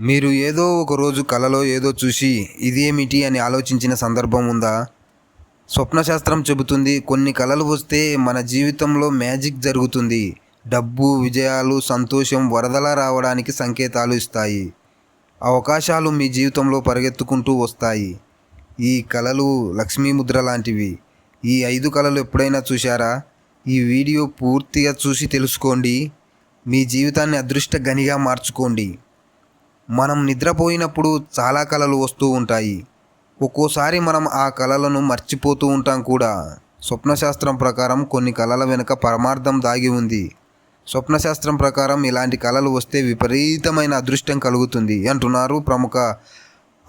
మీరు ఏదో ఒక రోజు కలలో ఏదో చూసి ఇదేమిటి అని ఆలోచించిన సందర్భం ఉందా? స్వప్నశాస్త్రం చెబుతుంది కొన్ని కలలు వస్తే మన జీవితంలో మ్యాజిక్ జరుగుతుంది. డబ్బు విజయాలు సంతోషం వరదలా రావడానికి సంకేతాలు ఇస్తాయి. అవకాశాలు మీ జీవితంలో పరిగెత్తుకుంటూ వస్తాయి. ఈ కళలు లక్ష్మీ ముద్ర లాంటివి. ఈ ఐదు కళలు ఎప్పుడైనా చూశారా? ఈ వీడియో పూర్తిగా చూసి తెలుసుకోండి. మీ జీవితాన్ని అదృష్ట గనిగా మార్చుకోండి. మనం నిద్రపోయినప్పుడు చాలా కళలు వస్తూ ఉంటాయి. ఒక్కోసారి మనం ఆ కళలను మర్చిపోతూ ఉంటాం కూడా. స్వప్నశాస్త్రం ప్రకారం కొన్ని కళల వెనుక పరమార్థం దాగి ఉంది. స్వప్నశాస్త్రం ప్రకారం ఇలాంటి కళలు వస్తే విపరీతమైన అదృష్టం కలుగుతుంది అంటున్నారు ప్రముఖ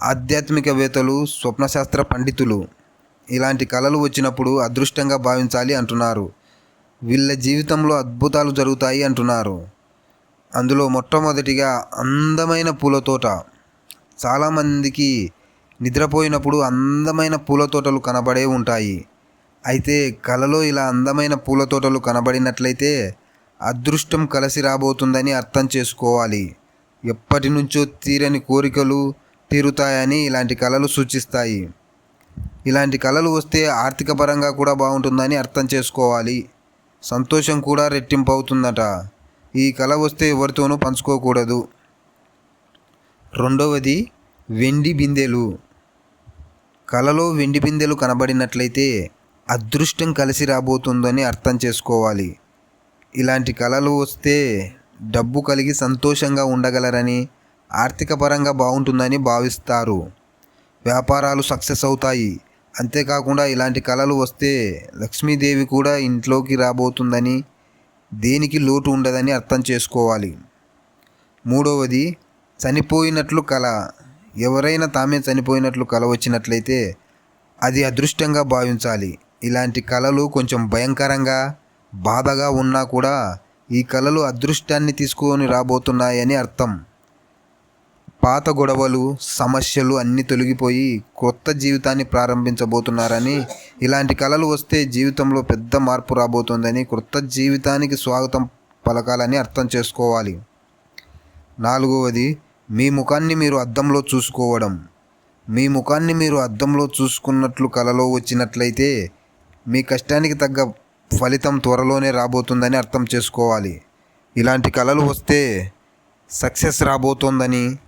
ఆధ్యాత్మికవేత్తలు స్వప్నశాస్త్ర పండితులు. ఇలాంటి కళలు వచ్చినప్పుడు అదృష్టంగా భావించాలి అంటున్నారు. వీళ్ళ జీవితంలో అద్భుతాలు జరుగుతాయి అంటున్నారు. అందులో మొట్టమొదటిగా అందమైన పూల తోట. చాలామందికి నిద్రపోయినప్పుడు అందమైన పూల తోటలు కనబడే ఉంటాయి. అయితే కలలో ఇలా అందమైన పూల తోటలు కనబడినట్లయితే అదృష్టం కలిసి రాబోతుందని అర్థం చేసుకోవాలి. ఎప్పటి నుంచో తీరని కోరికలు తీరుతాయని ఇలాంటి కళలు సూచిస్తాయి. ఇలాంటి కళలు వస్తే ఆర్థిక పరంగా కూడా బాగుంటుందని అర్థం చేసుకోవాలి. సంతోషం కూడా రెట్టింపు అవుతుందట ఈ కళ వస్తే ఎవరితోనూ పంచుకోకూడదు. రెండవది వెండి బిందెలు. కలలో వెండి బిందెలు కనబడినట్లయితే అదృష్టం కలిసి రాబోతుందని అర్థం చేసుకోవాలి. ఇలాంటి కళలు వస్తే డబ్బు కలిగి సంతోషంగా ఉండగలరని ఆర్థికపరంగా బాగుంటుందని భావిస్తారు. వ్యాపారాలు సక్సెస్ అవుతాయి. అంతేకాకుండా ఇలాంటి కళలు వస్తే లక్ష్మీదేవి కూడా ఇంట్లోకి రాబోతుందని దేనికి లోటు ఉండదని అర్థం చేసుకోవాలి. మూడవది చనిపోయినట్లు కళ ఎవరైనా తామే చనిపోయినట్లు కళ వచ్చినట్లయితే అది అదృష్టంగా భావించాలి. ఇలాంటి కళలు కొంచెం భయంకరంగా బాధగా ఉన్నా కూడా ఈ కళలు అదృష్టాన్ని తీసుకొని రాబోతున్నాయని అర్థం. పాత గొడవలు సమస్యలు అన్నీ తొలగిపోయి కొత్త జీవితాన్ని ప్రారంభించబోతున్నారని ఇలాంటి కళలు వస్తే జీవితంలో పెద్ద మార్పు రాబోతుందని కొత్త జీవితానికి స్వాగతం పలకాలని అర్థం చేసుకోవాలి. నాలుగవది మీ ముఖాన్ని మీరు అద్దంలో చూసుకోవడం. మీ ముఖాన్ని మీరు అద్దంలో చూసుకున్నట్లు కలలో వచ్చినట్లయితే మీ కష్టానికి తగ్గ ఫలితం త్వరలోనే రాబోతుందని అర్థం చేసుకోవాలి. ఇలాంటి కళలు వస్తే సక్సెస్ రాబోతోందని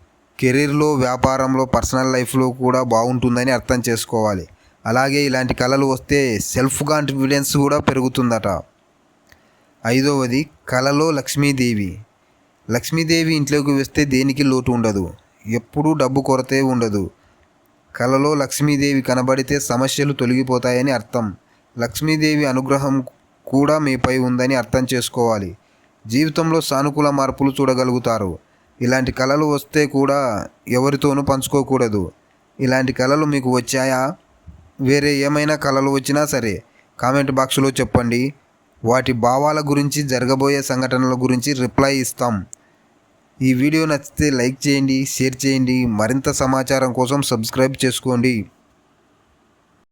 కెరీర్లో వ్యాపారంలో పర్సనల్ లైఫ్లో కూడా బాగుంటుందని అర్థం చేసుకోవాలి. అలాగే ఇలాంటి కళలు వస్తే సెల్ఫ్ కాన్ఫిడెన్స్ కూడా పెరుగుతుందట. ఐదవది కళలో లక్ష్మీదేవి. లక్ష్మీదేవి ఇంట్లోకి వస్తే దేనికి లోటు ఉండదు. ఎప్పుడూ డబ్బు కొరతే ఉండదు. కలలో లక్ష్మీదేవి కనబడితే సమస్యలు తొలగిపోతాయని అర్థం. లక్ష్మీదేవి అనుగ్రహం కూడా మీపై ఉందని అర్థం చేసుకోవాలి. జీవితంలో సానుకూల మార్పులు చూడగలుగుతారు. ఇలాంటి కళలు వస్తే కూడా ఎవరితోనూ పంచుకోకూడదు. ఇలాంటి కళలు మీకు వచ్చాయా? వేరే ఏమైనా కళలు వచ్చినా సరే కామెంట్ బాక్స్లో చెప్పండి. వాటి భావాల గురించి జరగబోయే సంఘటనల గురించి రిప్లై ఇస్తాం. ఈ వీడియో నచ్చితే లైక్ చేయండి షేర్ చేయండి. మరింత సమాచారం కోసం సబ్స్క్రైబ్ చేసుకోండి.